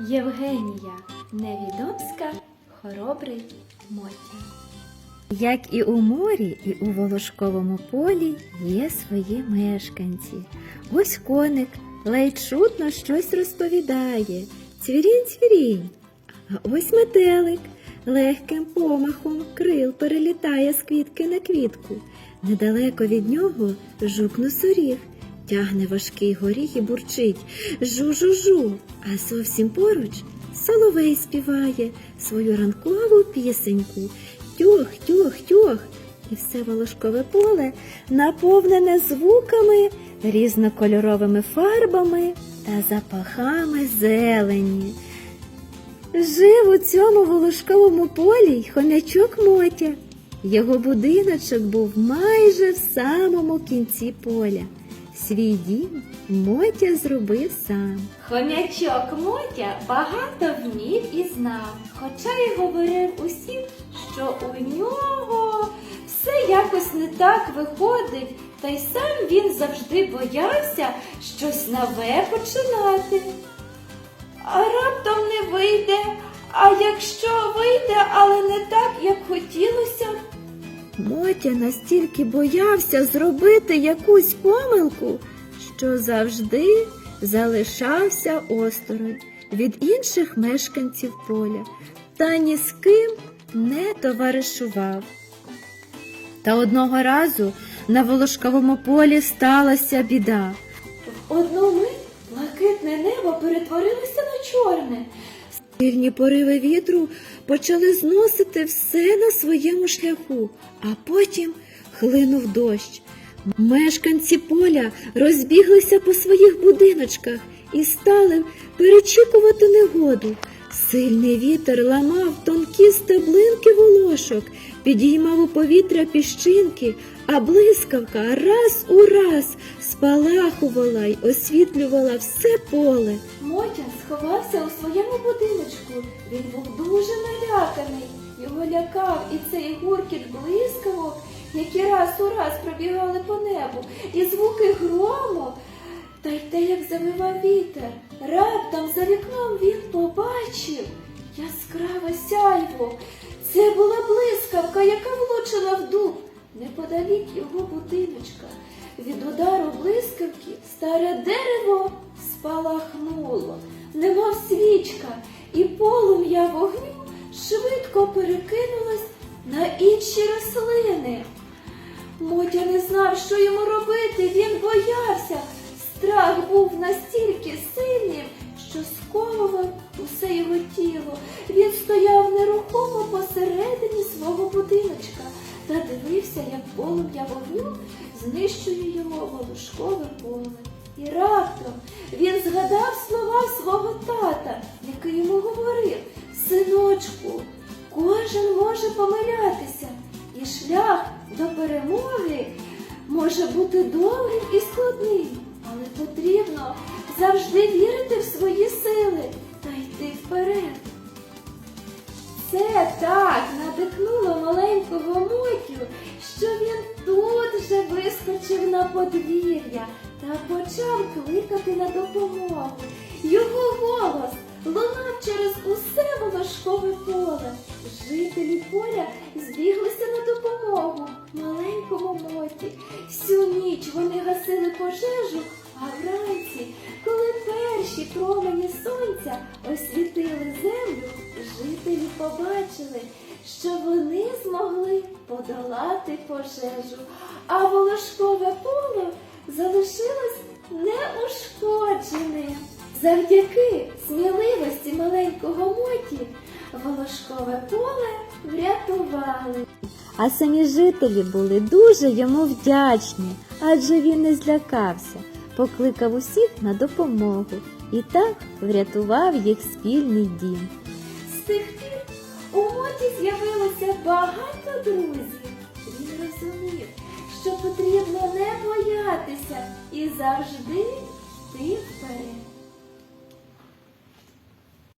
Євгенія Невідомська, хоробрий Мотя. Як і у морі, і у волошковому полі є свої мешканці. Ось коник ледь чутно щось розповідає. Цвірінь, цвірінь. А ось метелик легким помахом крил перелітає з квітки на квітку. Недалеко від нього жук носоріг. Тягне важкий горіх і бурчить жу-жу-жу, а зовсім поруч соловей співає свою ранкову пісеньку. Тьох, тьох, тьох. І все волошкове поле наповнене звуками, різнокольоровими фарбами та запахами зелені. Жив у цьому волошковому полі й хомячок Мотя. Його будиночок був майже в самому кінці поля. Свій дім Мотя зробив сам. Хомячок Мотя багато вмів і знав, хоча й говорив усім, що у нього все якось не так виходить, та й сам він завжди боявся щось нове починати. А раптом не вийде, а якщо вийде, але не так, як хотілося. Мотя настільки боявся зробити якусь помилку, що завжди залишався осторонь від інших мешканців поля та ні з ким не товаришував. Та одного разу на волошковому полі сталася біда. В одну мить блакитне небо перетворилося на чорне. Сильні пориви вітру почали зносити все на своєму шляху, а потім хлинув дощ. Мешканці поля розбіглися по своїх будиночках і стали перечікувати негоду. Сильний вітер ламав тонкі стеблинки волошок, підіймав у повітря піщинки, а блискавка раз у раз спалахувала й освітлювала все поле. Мотя сховався у своєму будиночку. Він був дуже наляканий. Його лякав і цей гуркіт блискавок, які раз у раз пробігали по небу, і звуки грому, та й те, як завивав вітер. Раптом за вікном він побачив яскраве сяйво. Це була блискавка, яка влучила в дуб неподалік його будиночка. Від удару блискавки старе дерево спалахнуло, немов свічка, і полум'я вогню швидко перекинулось на інші рослини. Мотя не знав, що йому робити, він боявся. Страх був настільки сильним, сковував усе його тіло. Він стояв нерухомо посередині свого будиночка та дивився, як полум'я вогню знищує його волошкове поле. І раптом він згадав слова свого тата, який йому говорив: Синочку, кожен може помилятися, і шлях до перемоги може бути довгим і складним, але потрібно завжди вірити подвір'я та почав кликати на допомогу. Його голос лунав через усе волошкове поле. Жителі поля збіглися на допомогу маленькому моті. Всю ніч вони гасили пожежу, а вранці, коли перші промені сонця освітили землю, жителі побачили, що вони змогли подолати пожежу, а волошкове поле залишилось неушкодженим. Завдяки сміливості маленького моті волошкове поле врятували. А самі жителі були дуже йому вдячні, адже він не злякався, покликав усіх на допомогу і так врятував їх спільний дім. З тих пір у моті з'явилося багато друзів. Він розумів, що потрібно не боятися і завжди йти вперед.